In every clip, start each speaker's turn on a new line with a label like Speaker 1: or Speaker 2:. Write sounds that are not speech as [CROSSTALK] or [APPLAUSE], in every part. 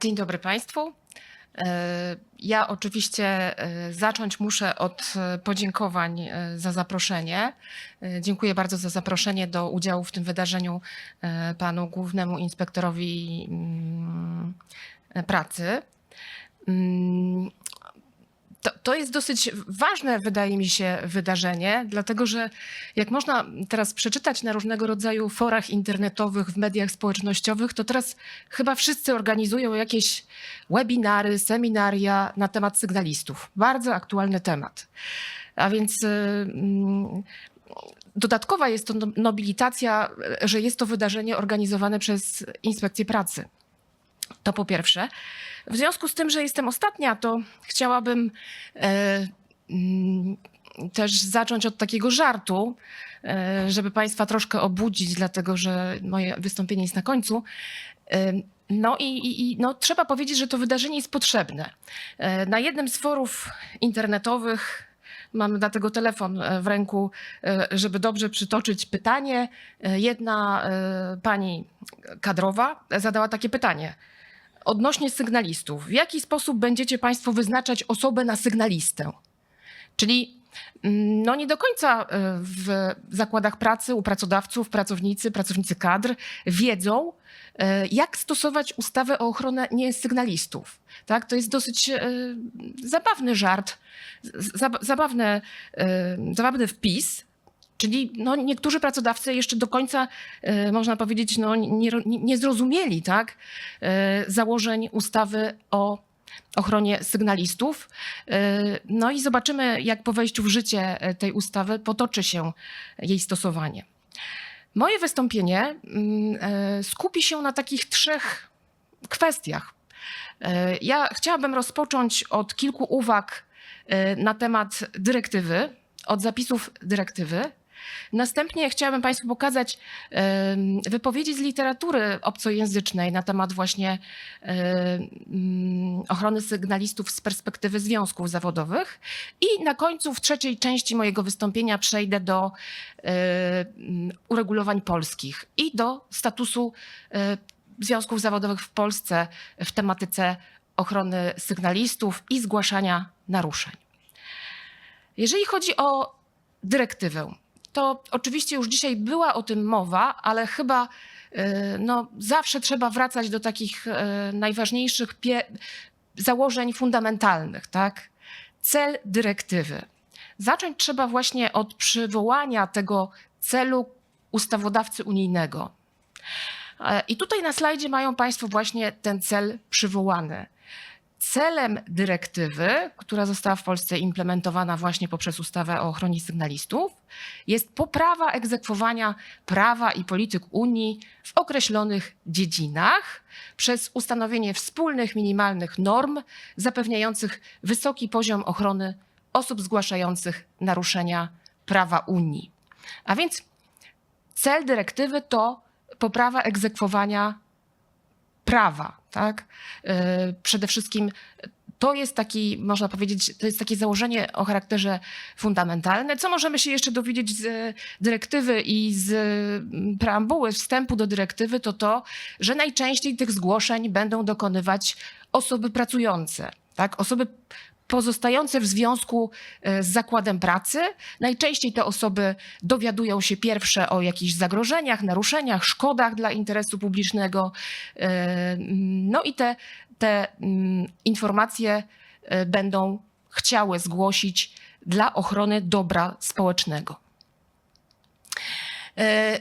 Speaker 1: Dzień dobry Państwu. E, Ja oczywiście e, zacząć muszę od e, podziękowań za zaproszenie. Dziękuję bardzo za zaproszenie do udziału w tym wydarzeniu panu głównemu inspektorowi mm, pracy. To, to jest dosyć ważne, wydaje mi się, wydarzenie, dlatego że jak można teraz przeczytać na różnego rodzaju forach internetowych, w mediach społecznościowych, to teraz chyba wszyscy organizują jakieś webinary, seminaria na temat sygnalistów. Bardzo aktualny temat. A więc y, mm, dodatkowa jest to no- nobilitacja, że jest to wydarzenie organizowane przez Inspekcję Pracy. To po pierwsze. W związku z tym, że jestem ostatnia, to chciałabym e, mm, też zacząć od takiego żartu, e, żeby Państwa troszkę obudzić, dlatego że moje wystąpienie jest na końcu. E, No i, i, i no, trzeba powiedzieć, że to wydarzenie jest potrzebne. E, Na jednym z forów internetowych Mam dlatego telefon e, w ręku, e, żeby dobrze przytoczyć pytanie. E, Jedna pani kadrowa zadała takie pytanie odnośnie sygnalistów. W jaki sposób będziecie Państwo wyznaczać osobę na sygnalistę? Czyli mm, no nie do końca e, w zakładach pracy u pracodawców, pracownicy, pracownicy kadr wiedzą, e, jak stosować ustawę o ochronę niesygnalistów. Tak? To jest dosyć e, zabawny żart, z- zab- zabawne, e, zabawny wpis, Czyli no, niektórzy pracodawcy jeszcze do końca, e, można powiedzieć, no, nie, nie, zrozumieli tak, e, założeń ustawy o ochronie sygnalistów. E, No i zobaczymy, jak po wejściu w życie tej ustawy potoczy się jej stosowanie. Moje wystąpienie mm, skupi się na takich trzech kwestiach. Ja chciałabym rozpocząć od kilku uwag na temat dyrektywy, od zapisów dyrektywy. Następnie chciałabym Państwu pokazać wypowiedzi z literatury obcojęzycznej na temat właśnie ochrony sygnalistów z perspektywy związków zawodowych. I na końcu, w trzeciej części mojego wystąpienia, przejdę do uregulowań polskich i do statusu e, związków zawodowych w Polsce w tematyce ochrony sygnalistów i zgłaszania naruszeń. Jeżeli chodzi o dyrektywę, to oczywiście już dzisiaj była o tym mowa, ale chyba e, no, zawsze trzeba wracać do takich e, najważniejszych założeń fundamentalnych. Tak? Cel dyrektywy. Zacząć trzeba właśnie od przywołania tego celu ustawodawcy unijnego. E, I tutaj na slajdzie mają Państwo właśnie ten cel przywołany. Celem dyrektywy, która została w Polsce implementowana właśnie poprzez ustawę o ochronie sygnalistów, jest poprawa egzekwowania prawa i polityk Unii w określonych dziedzinach przez ustanowienie wspólnych minimalnych norm zapewniających wysoki poziom ochrony osób zgłaszających naruszenia prawa Unii. A więc cel dyrektywy to poprawa egzekwowania prawa. Tak? Yy, Przede wszystkim to jest taki, można powiedzieć, to jest takie założenie o charakterze fundamentalnym. Co możemy się jeszcze dowiedzieć z dyrektywy i z mm, preambuły wstępu do dyrektywy, to to, że najczęściej tych zgłoszeń będą dokonywać osoby pracujące, tak? osoby pozostające w związku e, z zakładem pracy. Najczęściej te osoby dowiadują się pierwsze o jakichś zagrożeniach, naruszeniach, szkodach dla interesu publicznego. E, No i te, te mm, informacje e, będą chciały zgłosić dla ochrony dobra społecznego.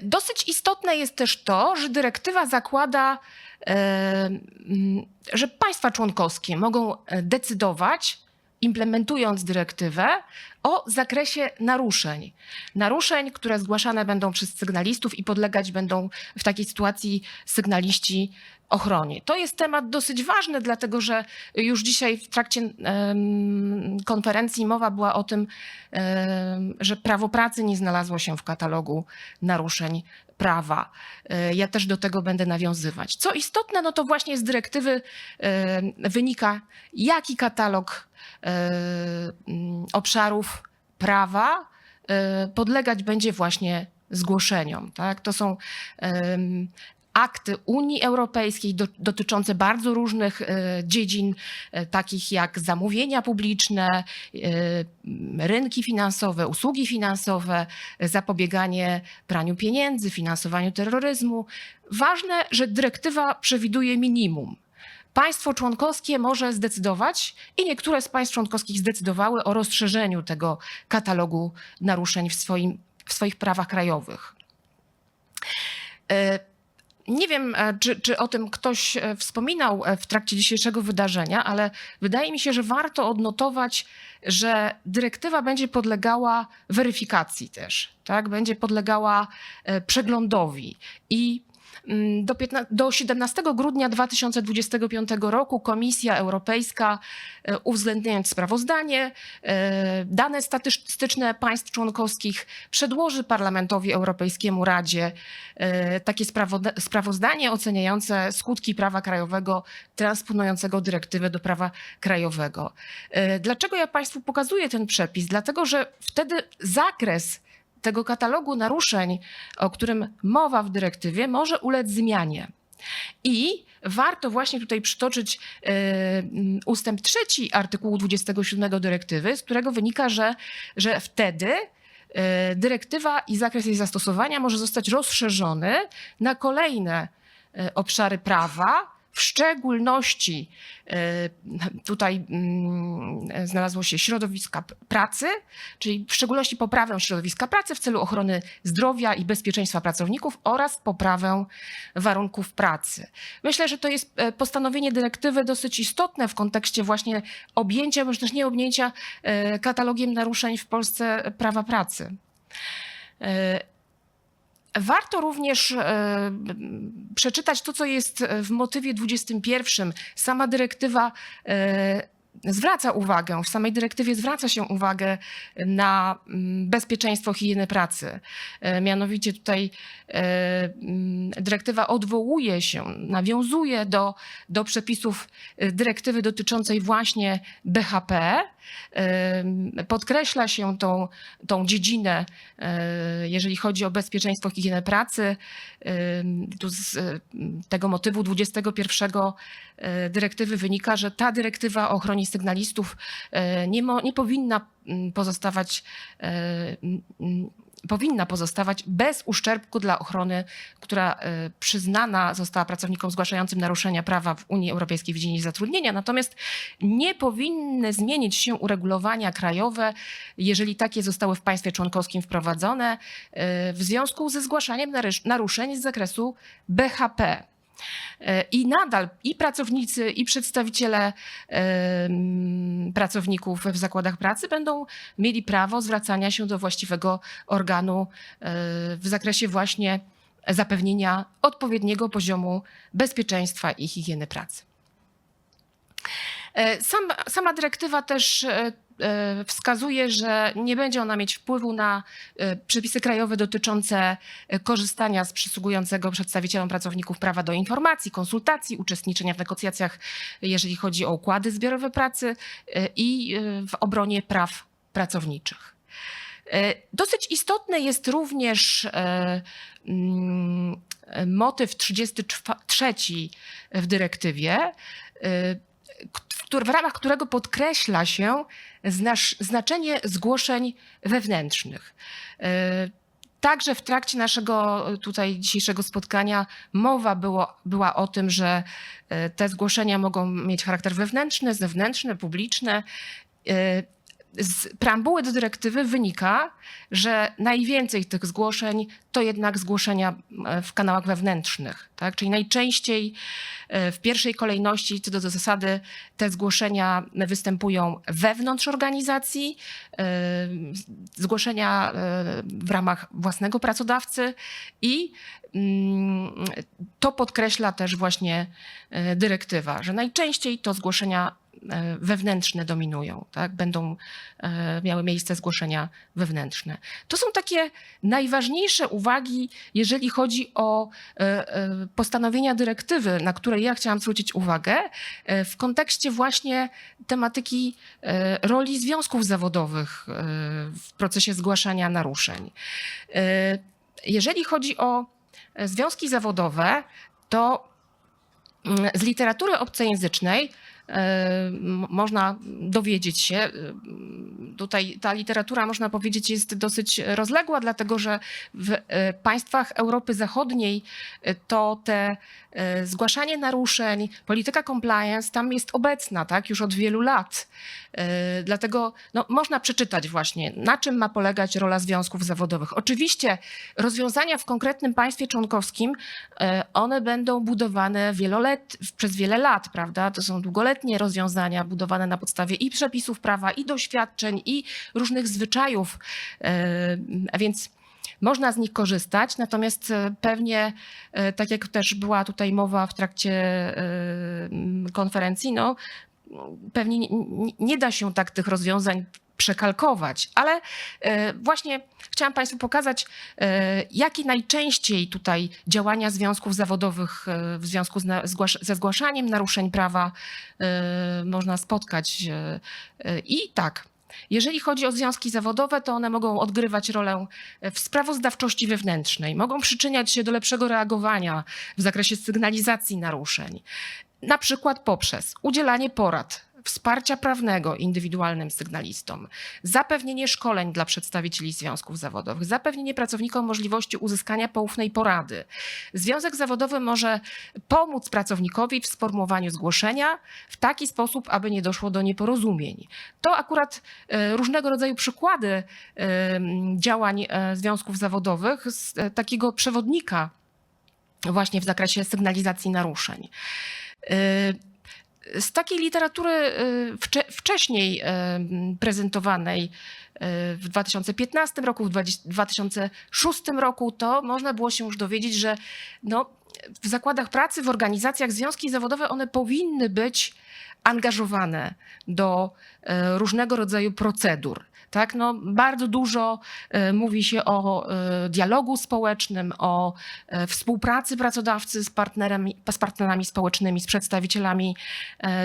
Speaker 1: Dosyć istotne jest też to, że dyrektywa zakłada, mm, że państwa członkowskie mogą decydować, implementując dyrektywę, o zakresie naruszeń. Naruszeń, które zgłaszane będą przez sygnalistów i podlegać będą w takiej sytuacji sygnaliści ochronie. To jest temat dosyć ważny, dlatego że już dzisiaj w trakcie konferencji mowa była o tym, że prawo pracy nie znalazło się w katalogu naruszeń prawa. E, Ja też do tego będę nawiązywać. Co istotne, no to właśnie z dyrektywy em, wynika, jaki katalog e, mm, obszarów prawa e, podlegać będzie właśnie zgłoszeniom. Tak? To są akty Unii Europejskiej do, dotyczące bardzo różnych e, dziedzin, e, takich jak zamówienia publiczne, e, rynki finansowe, usługi finansowe, zapobieganie praniu pieniędzy, finansowaniu terroryzmu. Ważne, że dyrektywa przewiduje minimum. Państwo członkowskie może zdecydować i niektóre z państw członkowskich zdecydowały o rozszerzeniu tego katalogu naruszeń w, swoim, w swoich prawach krajowych. E, Nie wiem, e, czy, czy o tym ktoś e, wspominał e, w trakcie dzisiejszego wydarzenia, ale wydaje mi się, że warto odnotować, że dyrektywa będzie podlegała weryfikacji też, tak? będzie podlegała przeglądowi i do, 15, do 17 grudnia 2025 roku Komisja Europejska, e, uwzględniając sprawozdanie, e, dane statystyczne państw członkowskich, przedłoży Parlamentowi Europejskiemu Radzie e, takie sprawozdanie oceniające skutki prawa krajowego transponującego dyrektywę do prawa krajowego. Dlaczego ja Państwu pokazuję ten przepis? Dlatego, że wtedy zakres tego katalogu naruszeń, o którym mowa w dyrektywie, może ulec zmianie. I warto właśnie tutaj przytoczyć e, mm, ustęp trzeci artykułu 27 dyrektywy, z którego wynika, że, że wtedy e, dyrektywa i zakres jej zastosowania może zostać rozszerzony na kolejne e, obszary prawa, w szczególności e, tutaj mm, znalazło się środowiska pracy, czyli w szczególności poprawę środowiska pracy w celu ochrony zdrowia i bezpieczeństwa pracowników oraz poprawę warunków pracy. Myślę, że to jest e, postanowienie dyrektywy dosyć istotne w kontekście właśnie objęcia, bądź też nie objęcia e, katalogiem naruszeń w Polsce prawa pracy. E, Warto również e, przeczytać to, co jest w motywie 21. Sama dyrektywa e, zwraca uwagę, w samej dyrektywie zwraca się uwagę na mm, bezpieczeństwo higieny pracy. E, Mianowicie tutaj e, mm, dyrektywa odwołuje się, nawiązuje do, do przepisów e, dyrektywy dotyczącej właśnie BHP. Podkreśla się tą, tą dziedzinę, e, jeżeli chodzi o bezpieczeństwo higienę pracy. Tu z e, tego motywu 21 e, dyrektywy wynika, że ta dyrektywa o ochronie sygnalistów nie, mo, nie powinna mm, pozostawać powinna pozostawać bez uszczerbku dla ochrony, która e, przyznana została pracownikom zgłaszającym naruszenia prawa w Unii Europejskiej w dziedzinie zatrudnienia. Natomiast nie powinny zmienić się uregulowania krajowe, jeżeli takie zostały w państwie członkowskim wprowadzone e, w związku ze zgłaszaniem naruszeń z zakresu BHP. I nadal i pracownicy, i przedstawiciele pracowników w zakładach pracy będą mieli prawo zwracania się do właściwego organu e, w zakresie właśnie zapewnienia odpowiedniego poziomu bezpieczeństwa i higieny pracy. E, Sam, sama dyrektywa też e, wskazuje, że nie będzie ona mieć wpływu na e, przepisy krajowe dotyczące e, korzystania z przysługującego przedstawicielom pracowników prawa do informacji, konsultacji, uczestniczenia w negocjacjach, jeżeli chodzi o układy zbiorowe pracy e, i e, w obronie praw pracowniczych. E, Dosyć istotny jest również e, mm, e, motyw 33 w dyrektywie, w ramach którego podkreśla się znaczenie zgłoszeń wewnętrznych. E, Także w trakcie naszego e, tutaj dzisiejszego spotkania mowa było, była o tym, że e, te zgłoszenia mogą mieć charakter wewnętrzny, zewnętrzny, publiczny. Z preambuły do dyrektywy wynika, że najwięcej tych zgłoszeń to jednak zgłoszenia e, w kanałach wewnętrznych, tak? czyli najczęściej e, w pierwszej kolejności co do zasady te zgłoszenia występują wewnątrz organizacji, e, zgłoszenia w ramach własnego pracodawcy i mm, to podkreśla też właśnie dyrektywa, że najczęściej to zgłoszenia wewnętrzne dominują, tak? będą e, miały miejsce zgłoszenia wewnętrzne. To są takie najważniejsze uwagi, jeżeli chodzi o e, e, postanowienia dyrektywy, na które ja chciałam zwrócić uwagę e, w kontekście właśnie tematyki e, roli związków zawodowych e, w procesie zgłaszania naruszeń. E, Jeżeli chodzi o e, związki zawodowe to mm, z literatury obcojęzycznej e, można dowiedzieć się, m, tutaj ta literatura można powiedzieć jest dosyć rozległa, dlatego że w e, państwach Europy Zachodniej to te zgłaszanie naruszeń, polityka compliance tam jest obecna tak, już od wielu lat. E, Dlatego no, można przeczytać właśnie, na czym ma polegać rola związków zawodowych. Oczywiście rozwiązania w konkretnym państwie członkowskim, e, one będą budowane wielolet, przez wiele lat, prawda? To są długoletnie rozwiązania budowane na podstawie i przepisów prawa, i doświadczeń, i różnych zwyczajów. E, A więc można z nich korzystać, natomiast e, pewnie, e, tak jak też była tutaj mowa w trakcie e, konferencji, no, pewnie nie, nie, da się tak tych rozwiązań przekalkować, ale właśnie chciałam Państwu pokazać, jakie najczęściej tutaj działania związków zawodowych w związku ze zgłaszaniem naruszeń prawa można spotkać. I tak, jeżeli chodzi o związki zawodowe, to one mogą odgrywać rolę w sprawozdawczości wewnętrznej, mogą przyczyniać się do lepszego reagowania w zakresie sygnalizacji naruszeń, na przykład poprzez udzielanie porad, wsparcia prawnego indywidualnym sygnalistom, zapewnienie szkoleń dla przedstawicieli związków zawodowych, zapewnienie pracownikom możliwości uzyskania poufnej porady. Związek zawodowy może pomóc pracownikowi w sformułowaniu zgłoszenia w taki sposób, aby nie doszło do nieporozumień. To akurat e, różnego rodzaju przykłady e, działań e, związków zawodowych z takiego przewodnika właśnie w zakresie sygnalizacji naruszeń. Z takiej literatury y, wcze- wcześniej y, prezentowanej y, w 2015 roku, w 20- 2006 roku, to można było się już dowiedzieć, że no, w zakładach pracy, w organizacjach związki zawodowe, one powinny być angażowane do różnego rodzaju procedur. Tak? No, bardzo dużo e, mówi się o e, dialogu społecznym, o e, współpracy pracodawcy z, partnerami, z partnerami społecznymi, z przedstawicielami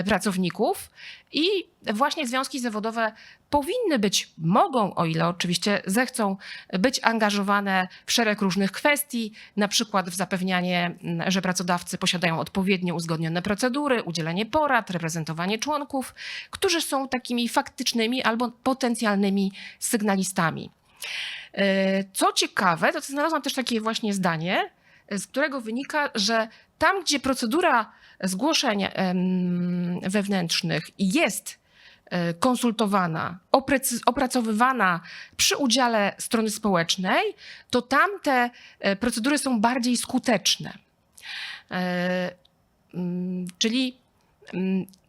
Speaker 1: pracowników. I właśnie związki zawodowe powinny być, mogą, o ile oczywiście zechcą, być angażowane w szereg różnych kwestii, na przykład w zapewnianie, że pracodawcy posiadają odpowiednio uzgodnione procedury, udzielenie porad, reprezentowanie członków, którzy są takimi faktycznymi albo potencjalnymi sygnalistami. E, Co ciekawe, to znalazłam też takie właśnie zdanie, e, z którego wynika, że tam, gdzie procedura zgłoszeń wewnętrznych jest konsultowana, oprecy- opracowywana przy udziale strony społecznej, to tam te e, procedury są bardziej skuteczne. E, Czyli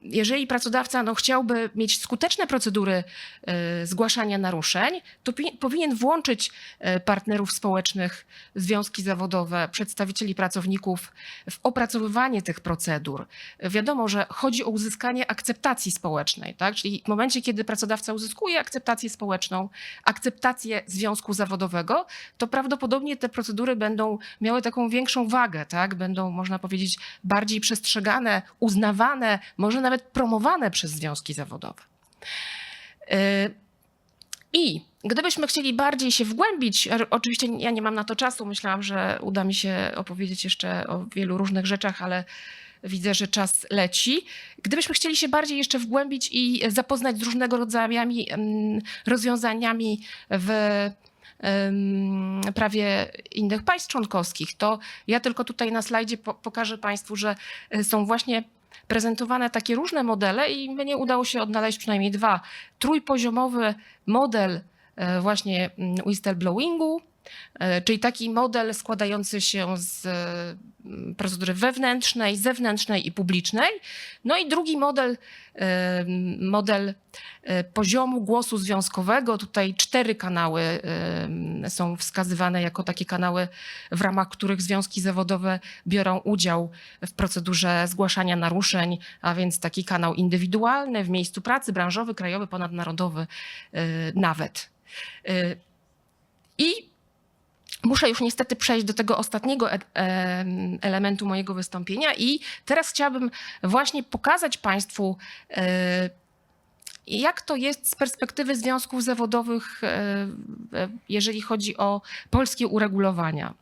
Speaker 1: jeżeli pracodawca no, chciałby mieć skuteczne procedury e, zgłaszania naruszeń, to powinien włączyć e, partnerów społecznych, związki zawodowe, przedstawicieli pracowników w opracowywanie tych procedur. Wiadomo, że chodzi o uzyskanie akceptacji społecznej, tak? czyli w momencie, kiedy pracodawca uzyskuje akceptację społeczną, akceptację związku zawodowego, to prawdopodobnie te procedury będą miały taką większą wagę, tak? będą, można powiedzieć, bardziej przestrzegane, uznawane, może nawet promowane przez związki zawodowe. Yy, I gdybyśmy chcieli bardziej się wgłębić, oczywiście ja nie mam na to czasu, myślałam, że uda mi się opowiedzieć jeszcze o wielu różnych rzeczach, ale widzę, że czas leci. Gdybyśmy chcieli się bardziej jeszcze wgłębić i zapoznać z różnego rodzajami em, rozwiązaniami w prawie innych państw członkowskich, to ja tylko tutaj na slajdzie po- pokażę Państwu, że są właśnie prezentowane takie różne modele i mnie udało się odnaleźć przynajmniej dwa. Trójpoziomowy model e, właśnie mm, whistleblowingu, czyli taki model składający się z mm, procedury wewnętrznej, zewnętrznej i publicznej. No i drugi model, e, model e, poziomu głosu związkowego. Tutaj cztery kanały e, są wskazywane jako takie kanały, w ramach których związki zawodowe biorą udział w procedurze zgłaszania naruszeń, a więc taki kanał indywidualny w miejscu pracy, branżowy, krajowy, ponadnarodowy e, nawet. E, I Muszę już niestety przejść do tego ostatniego e- em, elementu mojego wystąpienia i teraz chciałabym właśnie pokazać Państwu, e, jak to jest z perspektywy związków zawodowych, e, e, jeżeli chodzi o polskie uregulowania.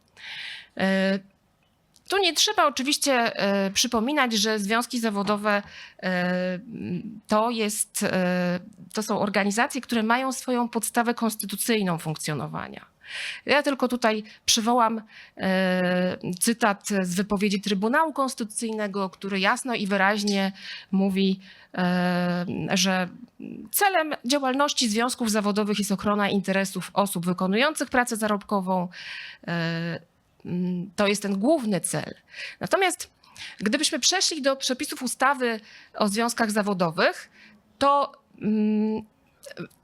Speaker 1: E, Tu nie trzeba oczywiście e, przypominać, że związki zawodowe e, to, jest, e, to są organizacje, które mają swoją podstawę konstytucyjną funkcjonowania. Ja tylko tutaj przywołam e, cytat z wypowiedzi Trybunału Konstytucyjnego, który jasno i wyraźnie mówi, e, że celem działalności związków zawodowych jest ochrona interesów osób wykonujących pracę zarobkową. E, To jest ten główny cel. Natomiast gdybyśmy przeszli do przepisów ustawy o związkach zawodowych, to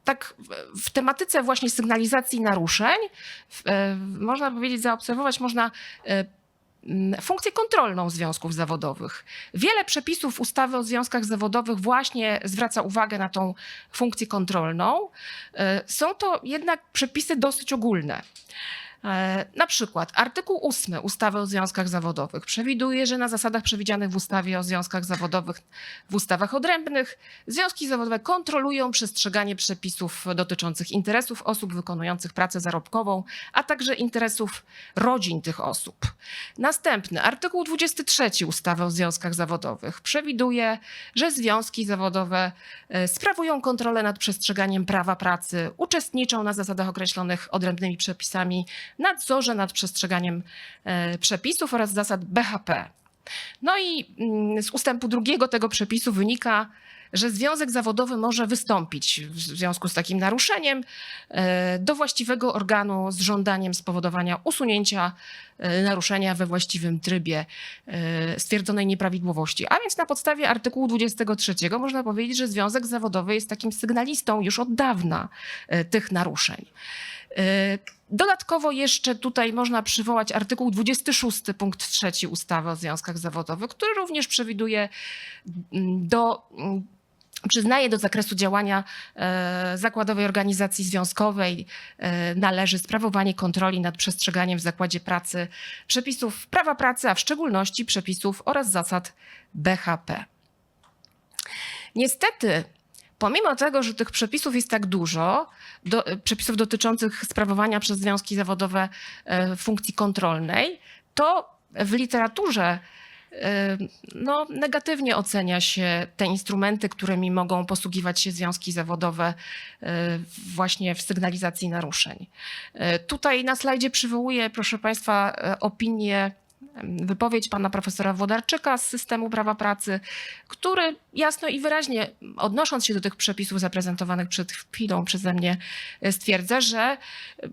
Speaker 1: tak w- tematyce właśnie sygnalizacji naruszeń e, można powiedzieć, zaobserwować można e, funkcję kontrolną związków zawodowych. Wiele przepisów ustawy o związkach zawodowych właśnie zwraca uwagę na tą funkcję kontrolną. E, Są to jednak przepisy dosyć ogólne. E, Na przykład artykuł 8 ustawy o związkach zawodowych przewiduje, że na zasadach przewidzianych w ustawie o związkach zawodowych, w ustawach odrębnych, związki zawodowe kontrolują przestrzeganie przepisów dotyczących interesów osób wykonujących pracę zarobkową, a także interesów rodzin tych osób. Następny artykuł 23 ustawy o związkach zawodowych przewiduje, że związki zawodowe e, sprawują kontrolę nad przestrzeganiem prawa pracy, uczestniczą na zasadach określonych odrębnymi przepisami nadzorze nad przestrzeganiem e, przepisów oraz zasad BHP. No i mm, z ustępu drugiego tego przepisu wynika, że związek zawodowy może wystąpić w związku z takim naruszeniem e, do właściwego organu z żądaniem spowodowania usunięcia e, naruszenia we właściwym trybie stwierdzonej nieprawidłowości. A więc na podstawie artykułu 23 można powiedzieć, że związek zawodowy jest takim sygnalistą już od dawna tych naruszeń. Dodatkowo jeszcze tutaj można przywołać artykuł 26 punkt 3 ustawy o związkach zawodowych, który również przewiduje mm, do mm, przyznaje do zakresu działania e, zakładowej organizacji związkowej e, należy sprawowanie kontroli nad przestrzeganiem w zakładzie pracy przepisów prawa pracy, a w szczególności przepisów oraz zasad BHP. Niestety, pomimo tego, że tych przepisów jest tak dużo, do, przepisów dotyczących sprawowania przez związki zawodowe e, funkcji kontrolnej, to w literaturze e, no, negatywnie ocenia się te instrumenty, którymi mogą posługiwać się związki zawodowe e, właśnie w sygnalizacji naruszeń. Tutaj na slajdzie przywołuję, proszę Państwa, opinię, wypowiedź pana profesora Wodarczyka z systemu prawa pracy, który jasno i wyraźnie, odnosząc się do tych przepisów zaprezentowanych przed chwilą przeze mnie, e, stwierdza, że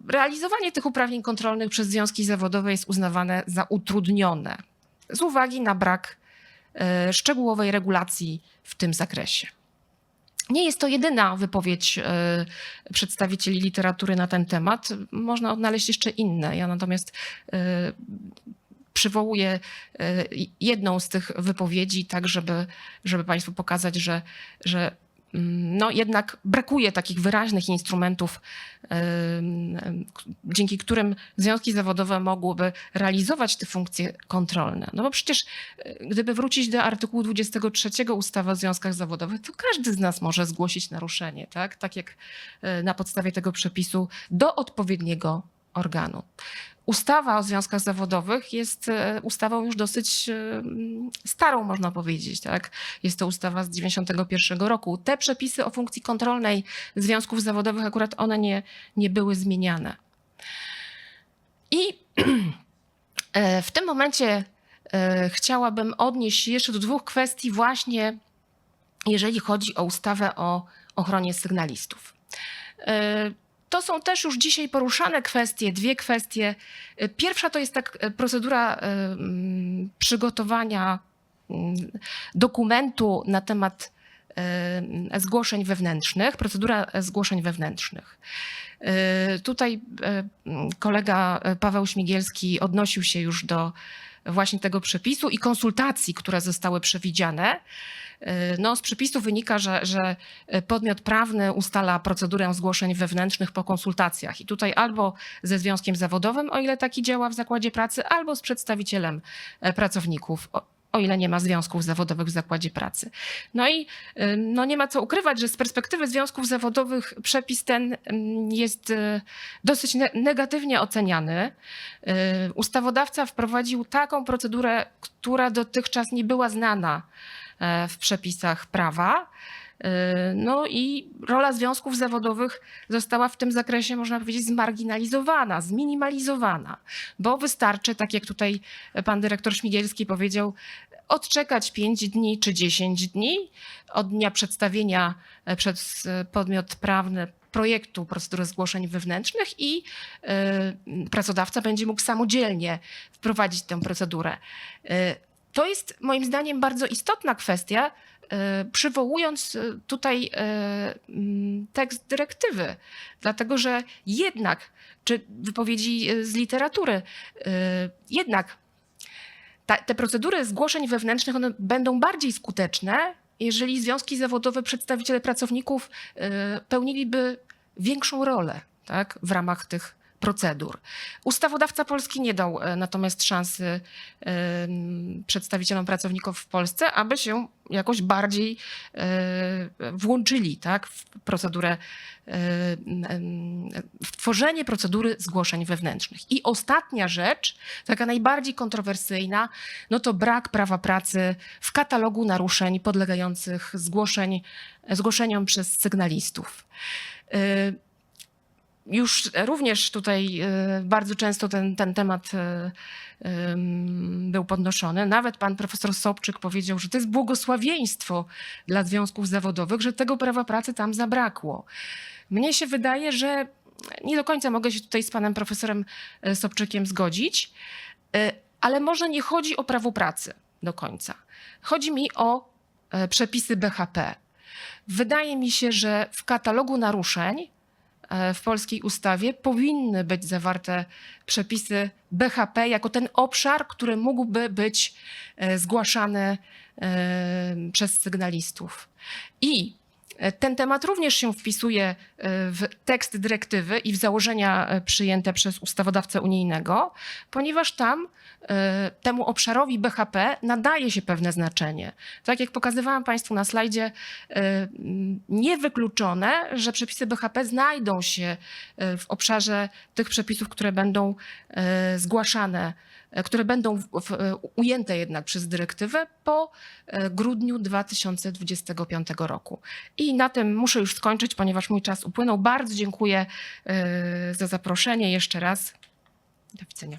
Speaker 1: realizowanie tych uprawnień kontrolnych przez związki zawodowe jest uznawane za utrudnione z uwagi na brak e, szczegółowej regulacji w tym zakresie. Nie jest to jedyna wypowiedź e, przedstawicieli literatury na ten temat. Można odnaleźć jeszcze inne. Ja natomiast przywołuję e, jedną z tych wypowiedzi, tak żeby, żeby Państwu pokazać, że, że mm, no jednak brakuje takich wyraźnych instrumentów, k- dzięki którym związki zawodowe mogłyby realizować te funkcje kontrolne. No bo przecież e, gdyby wrócić do artykułu 23 ustawy o związkach zawodowych, to każdy z nas może zgłosić naruszenie, tak? Tak jak e, na podstawie tego przepisu do odpowiedniego organu. Ustawa o związkach zawodowych jest e, ustawą już dosyć e, starą, można powiedzieć. Tak? Jest to ustawa z 1991 roku. Te przepisy o funkcji kontrolnej związków zawodowych, akurat one nie, nie były zmieniane. I [CLEARS THROAT] e, w tym momencie chciałabym odnieść się jeszcze do dwóch kwestii, właśnie jeżeli chodzi o ustawę o ochronie sygnalistów. To są też już dzisiaj poruszane kwestie, dwie kwestie. E, Pierwsza to jest tak e, procedura e, przygotowania dokumentu na temat zgłoszeń wewnętrznych, procedura zgłoszeń wewnętrznych. Tutaj kolega Paweł Śmigielski odnosił się już do właśnie tego przepisu i konsultacji, które zostały przewidziane. E, No, z przepisu wynika, że, że podmiot prawny ustala procedurę zgłoszeń wewnętrznych po konsultacjach. I tutaj albo ze związkiem zawodowym, o ile taki działa w zakładzie pracy, albo z przedstawicielem e, pracowników. O- ile nie ma związków zawodowych w zakładzie pracy. No i y, no nie ma co ukrywać, że z perspektywy związków zawodowych przepis ten mm, jest y, dosyć ne- negatywnie oceniany. Y, Ustawodawca wprowadził taką procedurę, która dotychczas nie była znana e, w przepisach prawa. Y, No i rola związków zawodowych została w tym zakresie, można powiedzieć, zmarginalizowana, zminimalizowana, bo wystarczy, tak jak tutaj pan dyrektor Śmigielski powiedział, odczekać 5 dni czy 10 dni od dnia przedstawienia e, przez e, podmiot prawny projektu procedury zgłoszeń wewnętrznych i e, pracodawca będzie mógł samodzielnie wprowadzić tę procedurę. E, To jest moim zdaniem bardzo istotna kwestia, e, przywołując e, tutaj e, mm, tekst dyrektywy, dlatego że jednak, czy wypowiedzi e, z literatury, e, jednak te procedury zgłoszeń wewnętrznych one będą bardziej skuteczne, jeżeli związki zawodowe, przedstawiciele pracowników e, pełniliby większą rolę tak, w ramach tych procedur. Ustawodawca polski nie dał e, natomiast szansy przedstawicielom pracowników w Polsce, aby się jakoś bardziej e, włączyli tak, w procedurę, e, w tworzenie procedury zgłoszeń wewnętrznych. I ostatnia rzecz, taka najbardziej kontrowersyjna, no to brak prawa pracy w katalogu naruszeń podlegających zgłoszeń, zgłoszeniom przez sygnalistów. Już również tutaj y, bardzo często ten, ten temat y, był podnoszony. Nawet pan profesor Sobczyk powiedział, że to jest błogosławieństwo dla związków zawodowych, że tego prawa pracy tam zabrakło. Mnie się wydaje, że nie do końca mogę się tutaj z panem profesorem y, Sobczykiem zgodzić, ale może nie chodzi o prawo pracy do końca. Chodzi mi o przepisy BHP. Wydaje mi się, że w katalogu naruszeń w polskiej ustawie powinny być zawarte przepisy BHP jako ten obszar, który mógłby być e, zgłaszany e, przez sygnalistów. I e, ten temat również się wpisuje e, w tekst dyrektywy i w założenia e, przyjęte przez ustawodawcę unijnego, ponieważ tam e, temu obszarowi BHP nadaje się pewne znaczenie. Tak jak pokazywałam Państwu na slajdzie, e, niewykluczone, że przepisy BHP znajdą się e, w obszarze tych przepisów, które będą e, zgłaszane, e, które będą w, w, ujęte jednak przez dyrektywę po e, grudniu 2025 roku. I na tym muszę już skończyć, ponieważ mój czas upłynął. Bardzo dziękuję e, za zaproszenie jeszcze raz. Do widzenia.